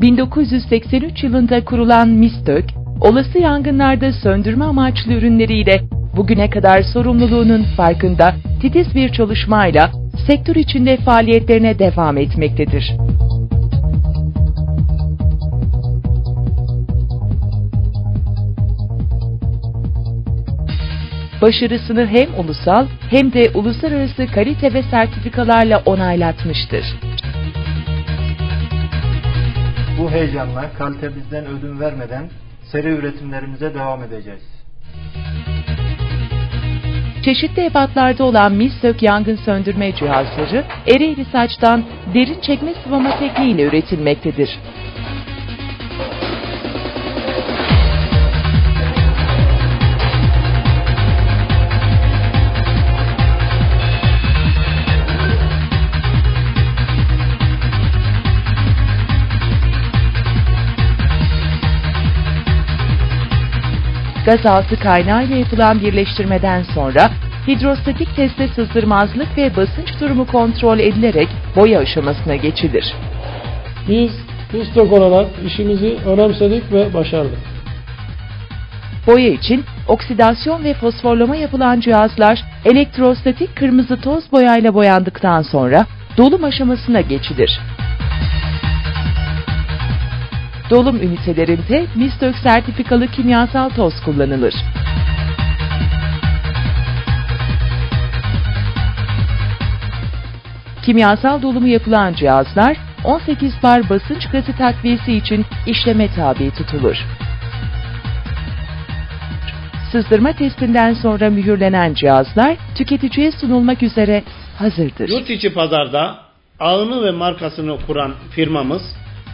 1983 yılında kurulan MİSTÖK, olası yangınlarda söndürme amaçlı ürünleriyle bugüne kadar sorumluluğunun farkında titiz bir çalışmayla sektör içinde faaliyetlerine devam etmektedir. Başarısını hem ulusal hem de uluslararası kalite ve sertifikalarla onaylatmıştır. Bu heyecanla kalitemizden ödün vermeden seri üretimlerimize devam edeceğiz. Çeşitli ebatlarda olan MİSTÖK yangın söndürme cihazları Ereğli saçtan derin çekme sıvama tekniğiyle üretilmektedir. Gazaltı kaynağı ile yapılan birleştirmeden sonra hidrostatik testte sızdırmazlık ve basınç durumu kontrol edilerek boya aşamasına geçilir. Biz Pistok olarak işimizi önemsedik ve başardık. Boya için oksidasyon ve fosforlama yapılan cihazlar elektrostatik kırmızı toz boyayla boyandıktan sonra dolum aşamasına geçilir. Dolum ünitelerinde MİSTÖK sertifikalı kimyasal toz kullanılır. Kimyasal dolumu yapılan cihazlar 18 bar basınç gazı takviyesi için işleme tabi tutulur. Sızdırma testinden sonra mühürlenen cihazlar tüketiciye sunulmak üzere hazırdır. Yurt içi pazarda ağını ve markasını kuran firmamız,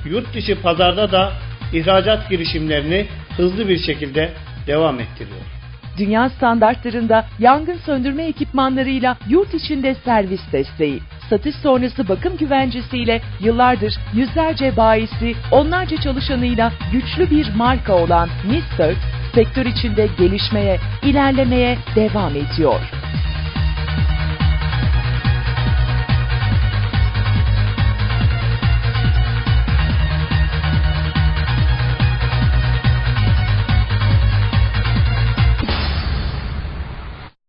yurt dışı pazarda da ihracat girişimlerini hızlı bir şekilde devam ettiriyor. Dünya standartlarında yangın söndürme ekipmanlarıyla yurt içinde servis desteği, satış sonrası bakım güvencesiyle yıllardır yüzlerce bayisi, onlarca çalışanıyla güçlü bir marka olan Mistök, sektör içinde gelişmeye, ilerlemeye devam ediyor.